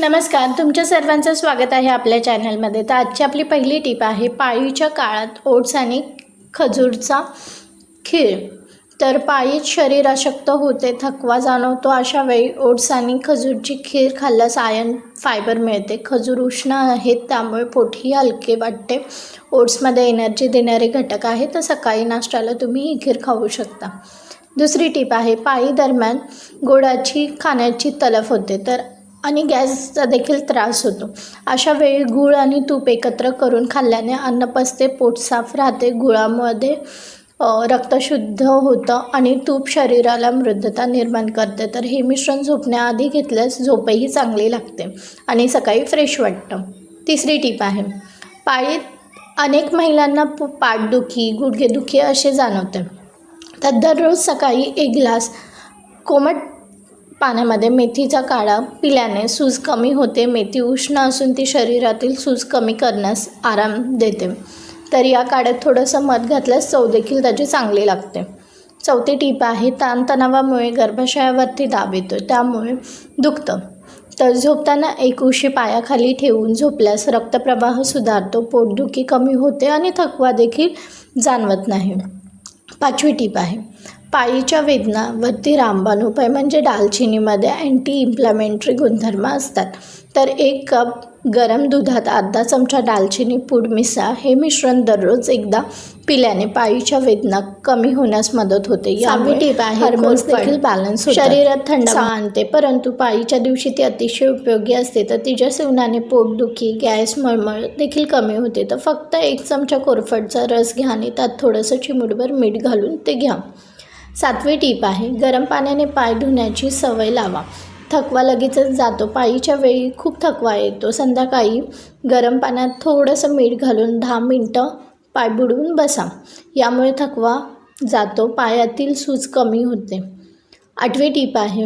नमस्कार तुमच्या सर्वांचं स्वागत आहे आपल्या चॅनलमध्ये. तर आजची आपली पहिली टीप आहे पाळीच्या काळात ओट्स आणि खजूरचा खीर. तर पाळीत शरीर अशक्त होते थकवा जाणवतो अशा वेळी ओट्स आणि खजूरची खीर खाल्ल्यास आयन फायबर मिळते. खजूर उष्ण आहेत त्यामुळे पोटही हलके वाटते. ओट्समध्ये एनर्जी देणारे घटक आहे तर सकाळी नाश्त्याला तुम्ही ही खीर खाऊ शकता. दुसरी टीप आहे पाळी दरम्यान गोडाची खाण्याची तलफ होते. तर आणि गॅसचा देखील त्रास होतो. अशा वेळी गूळ आणि तूप एकत्र करून खाल्ल्याने अन्न पचते पोट साफ राहते गुळामध्ये रक्त शुद्ध होतं आणि तूप शरीराला मृदता निर्माण करते. तर हे मिश्रण झोपण्याआधी घेतल्यास झोपही चांगली लागते आणि सकाळी फ्रेश वाटतं. तिसरी टीप आहे. पाळीत अनेक महिलांना प- पाठदुखी गुडघेदुखी असे जाणवते. तर दररोज सकाळी एक ग्लास कोमट पाण्यामध्ये मेथीचा काढा पिल्याने सूज कमी होते. मेथी उष्ण असून ती शरीरातील सूज कमी करण्यास आराम देते. तर या काढ्यात थोडंसं मध घातल्यास चव देखील त्याची चांगली लागते. चौथी टीप आहे ताणतणावामुळे गर्भाशयावरती दाब येतो त्यामुळे दुखतं. तर झोपताना एक उशी पायाखाली ठेवून झोपल्यास रक्तप्रवाह सुधारतो पोटदुखी कमी होते आणि थकवा देखील जाणवत नाही. पाचवी टीप आहे. पाळीच्या वेदनावरती रामबाण उपाय म्हणजे दालचिनीमध्ये अँटी इन्फ्लॅमेटरी गुणधर्म असतात. तर एक कप गरम दुधात अर्धा चमचा दालचिनी पूड मिसळा हे मिश्रण दररोज एकदा पिल्याने पाळीच्या वेदना कमी होण्यास मदत होते. टीप आहे, हार्मोन्स. देखील बॅलन्स शरीरात थंडावा आणते परंतु पाळीच्या दिवशी ती अतिशय उपयोगी असते. तर तिच्या सेवनाने पोटदुखी गॅस मळमळ देखील कमी होते. तर फक्त एक चमचा कोरफडचा रस घ्या आणि त्यात थोडंसं चिमूटभर मीठ घालून ते घ्या. सातवी टीप आहे गरम पाण्याने पाय धुण्याची सवय लावा. थकवा लगेचच जातो. पाळीच्या वेळी खूप थकवा येतो. संध्याकाळी गरम पाण्यात थोडंसं मीठ घालून दहा मिनटं पाय बुडवून बसा. यामुळे थकवा जातो. पायातील सूज कमी होते. आठवी टीप आहे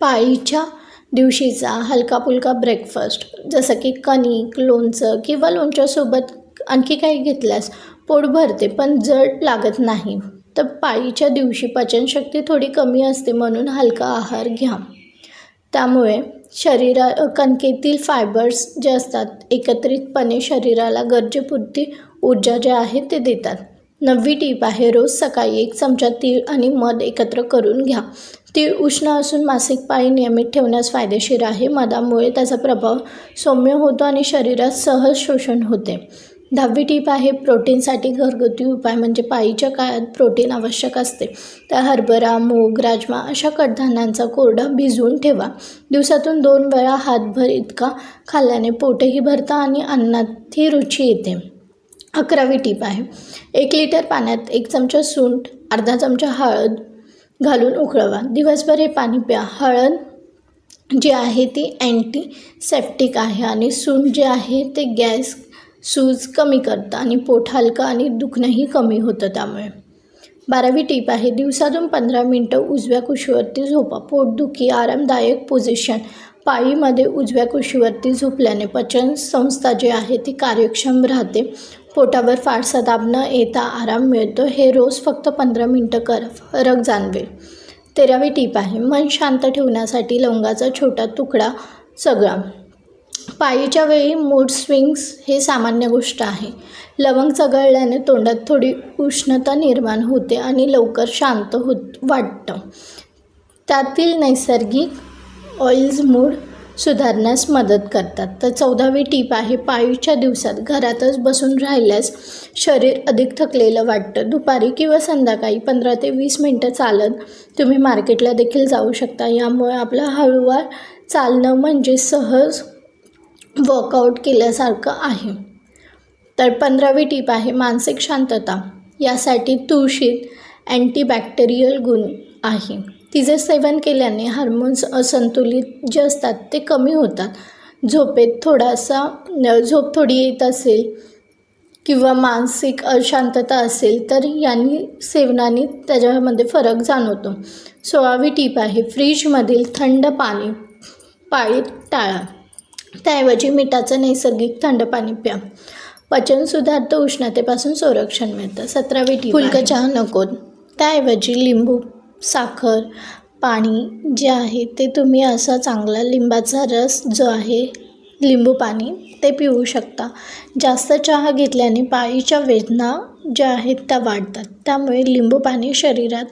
पाळीच्या दिवशीचा हलका फुलका ब्रेकफास्ट जसं की कणिक लोणचं किंवा लोणच्यासोबत आणखी काही घेतल्यास पोट भरते पण जड लागत नाही. तर पाळीच्या दिवशी पचनशक्ती थोडी कमी असते म्हणून हलका आहार घ्या. त्यामुळे शरीरा कणकेतील फायबर्स जे असतात एकत्रितपणे शरीराला गरजेपुरती ऊर्जा जे आहे ते देतात. नववी टीप आहे रोज सकाळी एक चमचा तीळ आणि मध एकत्र करून घ्या. तीळ उष्ण असून मासिक पाळी नियमित ठेवण्यास फायदेशीर आहे. मधामुळे त्याचा प्रभाव सौम्य होतो आणि शरीरात सहज शोषण होते. दहावी टीप आहे प्रोटीनसाठी घरगुती उपाय म्हणजे पायीच्या काळात प्रोटीन आवश्यक असते. तर हरभरा मूग राजमा अशा कडधान्यांचा कोरडा भिजवून ठेवा. दिवसातून दोन वेळा हातभर इतका खाल्ल्याने पोटही भरतं आणि अन्नातही रुची येते. अकरावी टीप आहे एक लिटर पाण्यात एक चमचा सूंठ अर्धा चमचा हळद घालून उकळवा. दिवसभर हे पाणी प्या. हळद जी आहे ती अँटीसेप्टिक आहे आणि सूंठ जे आहे ते गॅस सूज कमी करतं आणि पोट हलकं आणि दुखणंही कमी होतं त्यामुळे. बारावी टीप आहे दिवसातून पंधरा मिनटं उजव्या कुशीवरती झोपा. पोटदुखी आरामदायक पोझिशन पाळीमध्ये उजव्या कुशीवरती झोपल्याने पचन संस्था जी आहे ती कार्यक्षम राहते. पोटावर फारसा दाब न येता आराम मिळतो. हे रोज फक्त पंधरा मिनटं कर फरक जाणवेल. तेरावी टीप आहे मन शांत ठेवण्यासाठी लवंगाचा छोटा तुकडा सगळा. पायीच्या वेळी मूड स्विंग्स हे सामान्य गोष्ट आहे. लवंग चघळल्याने तोंडात थोडी उष्णता निर्माण होते आणि लवकर शांत होत वाटतं. त्यातील नैसर्गिक ऑइल्स मूड सुधारण्यास मदत करतात. तर चौदावी टीप आहे पाळीच्या दिवसात घरातच बसून राहिल्यास शरीर अधिक थकलेलं वाटतं. दुपारी किंवा संध्याकाळी पंधरा ते वीस मिनटं चालत तुम्ही मार्केटला देखील जाऊ शकता. यामुळे आपलं हळूवार चालणं म्हणजे सहज वर्कआउट केल्यासारखं आहे. तर पंधरावी टीप आहे मानसिक शांतता. यासाठी तुळशीत अँटीबॅक्टेरियल गुण आहे. तिचे सेवन केल्याने हार्मोन्स असंतुलित जे असतात ते कमी होतात. झोपेत थोडासा झोप थोडी येत असेल किंवा मानसिक अशांतता असेल तर यांनी सेवनाने त्याच्यामध्ये फरक जाणवतो. सोळावी टीप आहे फ्रीजमधील थंड पाणी पाळीत टाळा. त्याऐवजी मिठाचं नैसर्गिक थंड पाणी प्या. पचन सुधारतं उष्णतेपासून संरक्षण मिळतं. सतरावी टीप फुलकं चहा नको. त्याऐवजी लिंबू साखर पाणी जे आहे ते तुम्ही असा चांगला लिंबाचा रस जो आहे लिंबू पाणी ते पिऊ शकता. जास्त चहा घेतल्याने पाळीच्या वेदना ज्या आहेत त्या वाढतात. त्यामुळे लिंबू पाणी शरीरात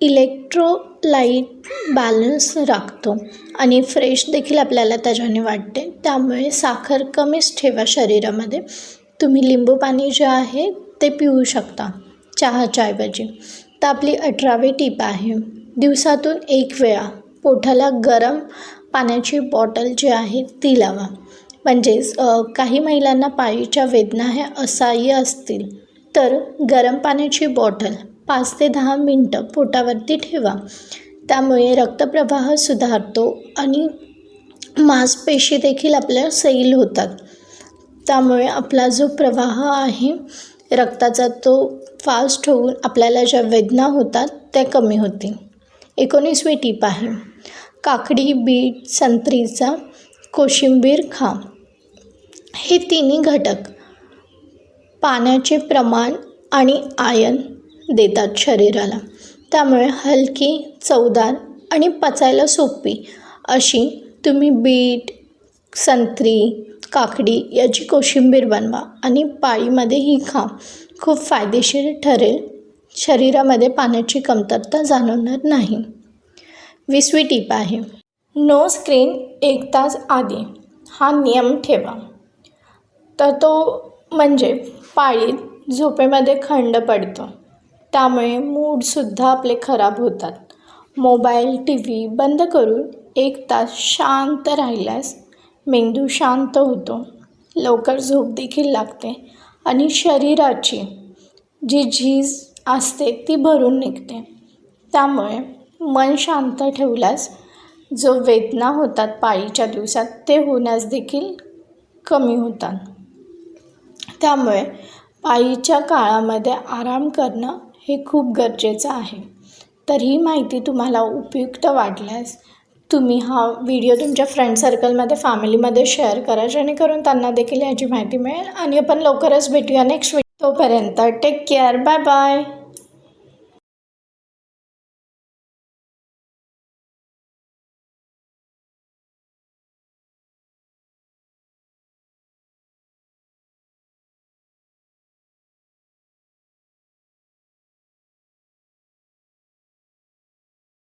इलेक्ट्रोलाईट बॅलन्स राखतो. आणि फ्रेश देखील आपल्याला त्याच्याने वाटते. त्यामुळे साखर कमीच ठेवा शरीरामध्ये. तुम्ही लिंबू पाणी जे आहे ते पिऊ शकता चहाच्या ऐवजी. तर आपली अठरावी टीप आहे. दिवसातून एक वेळा पोटाला गरम पाण्याची बॉटल जी आहे ती लावा. म्हणजेच काही महिलांना पाळीच्या वेदना ह्या असह्य असतील. तर गरम पाण्याची बॉटल पाच ते दहा मिनटं पोटावरती ठेवा. त्यामुळे रक्तप्रवाह सुधारतो आणि मांसपेशी देखील आपल्या सैल होतात. त्यामुळे आपला जो प्रवाह आहे रक्ताचा तो फास्ट होऊन आपल्याला ज्या वेदना होतात त्या कमी होतील. एकोणीसवी टीप आहे काकडी बीट संत्रीचा कोशिंबीर खा. हे तिन्ही घटक पाण्याचे प्रमाण आणि आयन देतात शरीराला. त्यामुळे हलकी चवदार आणि पचायला सोपी अशी तुम्ही बीट संत्री काकडी याची कोशिंबीर बनवा आणि पाळीमध्ये ही खा. खूप फायदेशीर ठरेल. शरीरामध्ये पाण्याची कमतरता जाणवणार नाही. विसवी टीप आहे. नो स्क्रीन एक तास आधी. हा नियम ठेवा. तर तो म्हणजे पाळीत झोपेमध्ये खंड पडतो. त्यामुळे मूडसुद्धा आपले खराब होतात. मोबाईल टी व्ही बंद करून एक तास शांत राहिल्यास मेंदू शांत होतो. लवकर झोप देखील लागते आणि शरीराची जी झीज असते ती भरून निघते. त्यामुळे मन शांत ठेवल्यास जो वेदना होतात पाळीच्या दिवसात ते होण्यास देखील कमी होतात. त्यामुळे पाळीच्या काळामध्ये आराम करणं हे खूप गरजेचं आहे. तर ही माहिती तुम्हाला उपयुक्त वाटल्यास तुम्ही हा व्हिडिओ तुमच्या फ्रेंड सर्कलमध्ये फॅमिलीमध्ये शेअर करा. जेणेकरून त्यांना देखील याची माहिती मिळेल आणि आपण लवकरच भेटूया नेक्स्ट व्हिडिओ तोपर्यंत टेक केअर बाय बाय